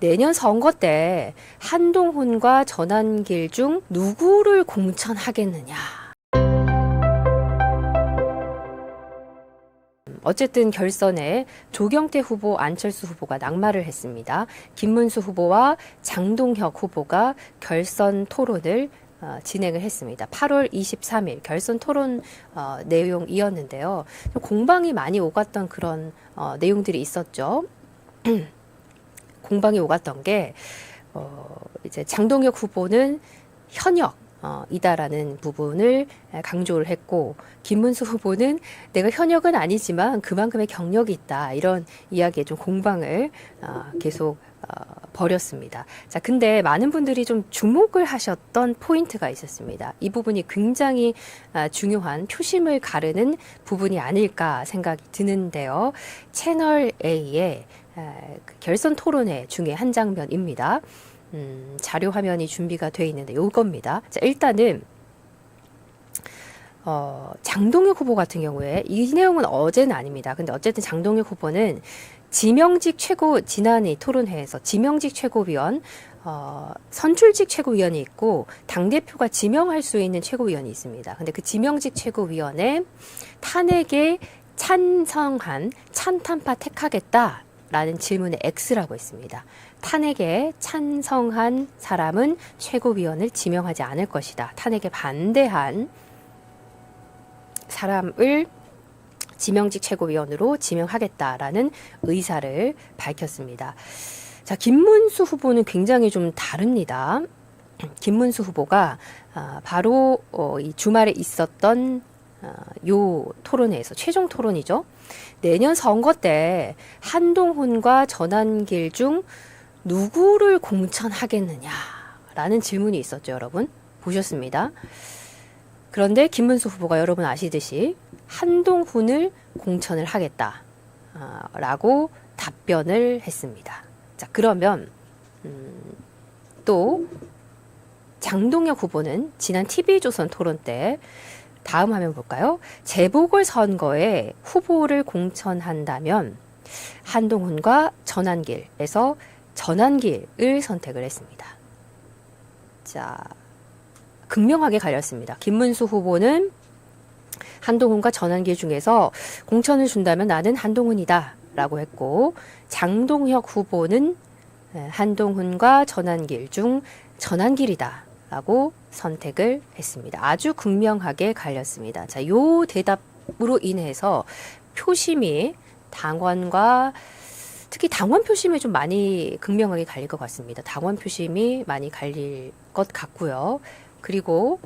내년 선거 때 한동훈과 전환길 중 누구를 공천하겠느냐. 어쨌든 결선에 조경태 후보, 안철수 후보가 낙마를 했습니다. 김문수 후보와 장동혁 후보가 결선 토론을 어, 진행을 했습니다. 8월 23일 결선 토론 어, 내용이었는데요. 공방이 많이 오갔던 그런 어, 내용들이 있었죠. 공방이 오갔던 게 어, 이제 장동혁 후보는 현역 어, 이다라는 부분을 강조를 했고 김문수 후보는 내가 현역은 아니지만 그만큼의 경력이 있다 이런 이야기에 좀 공방을 어, 계속 어, 벌였습니다. 자, 근데 많은 분들이 좀 주목을 하셨던 포인트가 있었습니다. 이 부분이 굉장히 아, 중요한 표심을 가르는 부분이 아닐까 생각이 드는데요. 채널 A의 결선 토론회 중에 한 장면입니다. 음, 자료 화면이 준비가 돼 있는데 요겁니다. 자, 일단은 어, 장동혁 후보 같은 경우에 이 내용은 어제는 아닙니다. 근데 어쨌든 장동혁 후보는 지명직 최고 지난해 토론회에서 지명직 최고위원 어, 선출직 최고위원이 있고 당 대표가 지명할 수 있는 최고위원이 있습니다. 근데 그 지명직 최고위원회 탄핵에 찬성한 찬탄파 택하겠다 라는 질문에 X라고 했습니다. 탄핵에 찬성한 사람은 최고위원을 지명하지 않을 것이다. 탄핵에 반대한 사람을 지명직 최고위원으로 지명하겠다라는 의사를 밝혔습니다. 자, 김문수 후보는 굉장히 좀 다릅니다. 김문수 후보가 아, 바로 어, 이 주말에 있었던 어, 요 토론회에서 최종 토론이죠. 내년 선거 때 한동훈과 전환길 중 누구를 공천하겠느냐라는 질문이 있었죠, 여러분. 보셨습니다. 그런데 김문수 후보가 여러분 아시듯이 한동훈을 공천을 하겠다라고 답변을 했습니다. 자, 그러면 음, 또 장동혁 후보는 지난 TV조선 토론 때 다음 화면 볼까요? 재보궐 선거에 후보를 공천한다면 한동훈과 전환길에서 전환길을 선택을 했습니다. 자, 극명하게 갈렸습니다. 김문수 후보는 한동훈과 전환길 중에서 공천을 준다면 나는 한동훈이다. 라고 했고, 장동혁 후보는 한동훈과 전환길 중 전환길이다. 라고 선택을 했습니다. 아주 극명하게 갈렸습니다. 자, 요 대답으로 인해서 표심이 당원과 특히 당원 표심에 좀 많이 극명하게 갈릴 것 같습니다. 당원 표심이 많이 갈릴 것 같고요. 그리고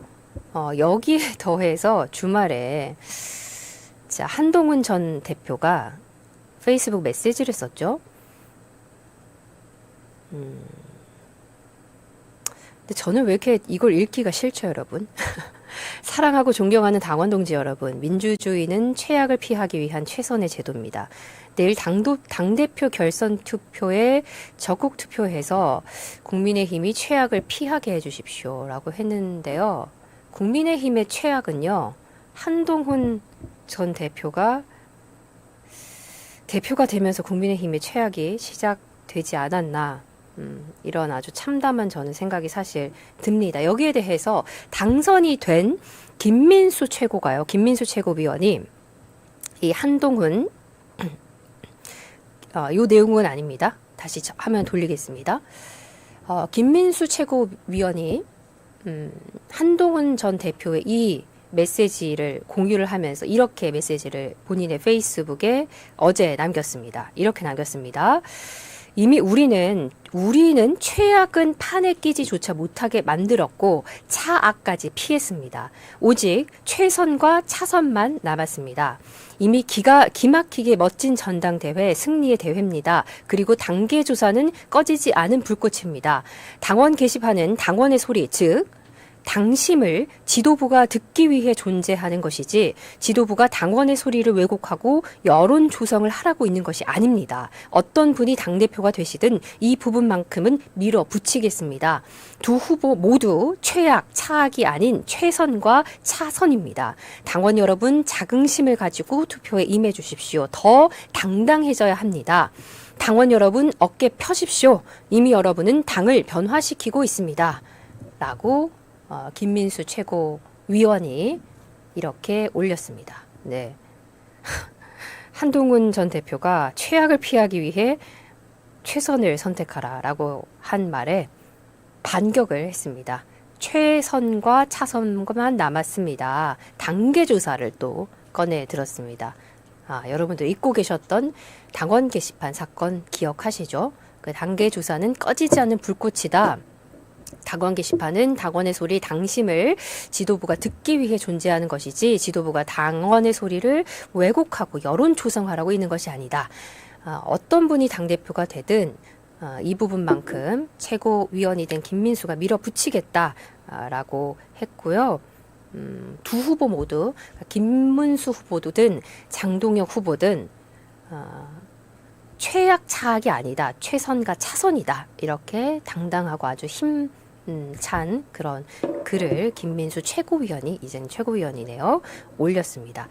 어, 여기에 더해서 주말에 자, 한동훈 전 대표가 페이스북 메시지를 썼죠. 음. 저는 왜 이렇게 이걸 읽기가 싫죠, 여러분? 사랑하고 존경하는 당원 동지 여러분, 민주주의는 최악을 피하기 위한 최선의 제도입니다. 내일 당도, 당대표 결선 투표에 적극 투표해서 국민의힘이 최악을 피하게 해주십시오. 라고 했는데요. 국민의힘의 최악은요, 한동훈 전 대표가 대표가 되면서 국민의힘의 최악이 시작되지 않았나. 음, 이런 아주 참담한 저는 생각이 사실 듭니다. 여기에 대해서 당선이 된 김민수 최고가요. 김민수 최고위원이 이 한동훈 어, 요 내용은 아닙니다. 다시 화면 돌리겠습니다. 어, 김민수 최고위원이 음, 한동훈 전 대표의 이 메시지를 공유를 하면서 이렇게 메시지를 본인의 페이스북에 어제 남겼습니다. 이렇게 남겼습니다. 이미 우리는 우리는 최악은 판에 끼지조차 못하게 만들었고 차악까지 피했습니다. 오직 최선과 차선만 남았습니다. 이미 기가 기막히게 멋진 전당대회 승리의 대회입니다. 그리고 단계 조사는 꺼지지 않은 불꽃입니다. 당원 게시판은 당원의 소리, 즉 당심을 지도부가 듣기 위해 존재하는 것이지 지도부가 당원의 소리를 왜곡하고 여론 조성을 하라고 있는 것이 아닙니다. 어떤 분이 당대표가 되시든 이 부분만큼은 밀어붙이겠습니다. 두 후보 모두 최악, 차악이 아닌 최선과 차선입니다. 당원 여러분 자긍심을 가지고 투표에 임해 주십시오. 더 당당해져야 합니다. 당원 여러분 어깨 펴십시오. 이미 여러분은 당을 변화시키고 있습니다. 라고 어, 김민수 최고위원이 이렇게 올렸습니다. 네. 한동훈 전 대표가 최악을 피하기 위해 최선을 선택하라라고 한 말에 반격을 했습니다. 최선과 차선만 남았습니다. 단계 조사를 또 꺼내 들었습니다. 아, 여러분들 잊고 계셨던 당원 게시판 사건 기억하시죠? 그 단계 조사는 꺼지지 않는 불꽃이다. 당원 게시판은 당원의 소리, 당심을 지도부가 듣기 위해 존재하는 것이지 지도부가 당원의 소리를 왜곡하고 여론 조성하라고 있는 것이 아니다. 아, 어떤 분이 당대표가 되든 아, 이 부분만큼 최고위원이 된 김민수가 밀어붙이겠다라고 했고요. 음, 두 후보 모두 그러니까 김문수 후보든 장동혁 후보든 어, 최악 차악이 아니다 최선과 차선이다 이렇게 당당하고 아주 힘 음, 찬 그런 글을 김민수 최고위원이 이젠 최고위원이네요 올렸습니다.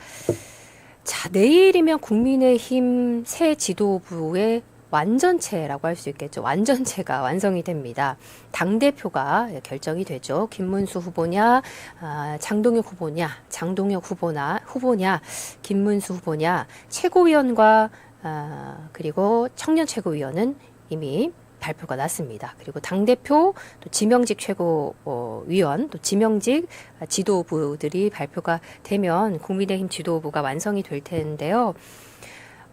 자 내일이면 국민의힘 새 지도부의 완전체라고 할 수 있겠죠. 완전체가 완성이 됩니다. 당 대표가 결정이 되죠. 김문수 후보냐, 아, 장동혁 후보냐, 장동혁 후보나, 후보냐, 김문수 후보냐, 최고위원과, 아, 그리고 청년 최고위원은 이미 발표가 났습니다. 그리고 당 대표, 또 지명직 최고위원, 또 지명직 지도부들이 발표가 되면 국민의힘 지도부가 완성이 될 텐데요.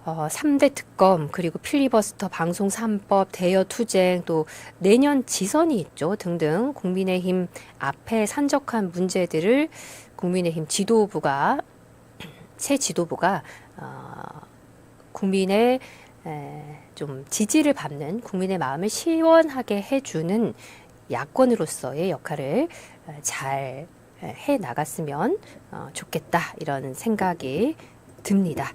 어, 3대 특검, 그리고 필리버스터, 방송 3법, 대여 투쟁, 또 내년 지선이 있죠. 등등 국민의힘 앞에 산적한 문제들을 국민의힘 지도부가, 새 지도부가, 어, 국민의 에, 좀 지지를 받는 국민의 마음을 시원하게 해주는 야권으로서의 역할을 잘 해 나갔으면 어, 좋겠다 이런 생각이 듭니다.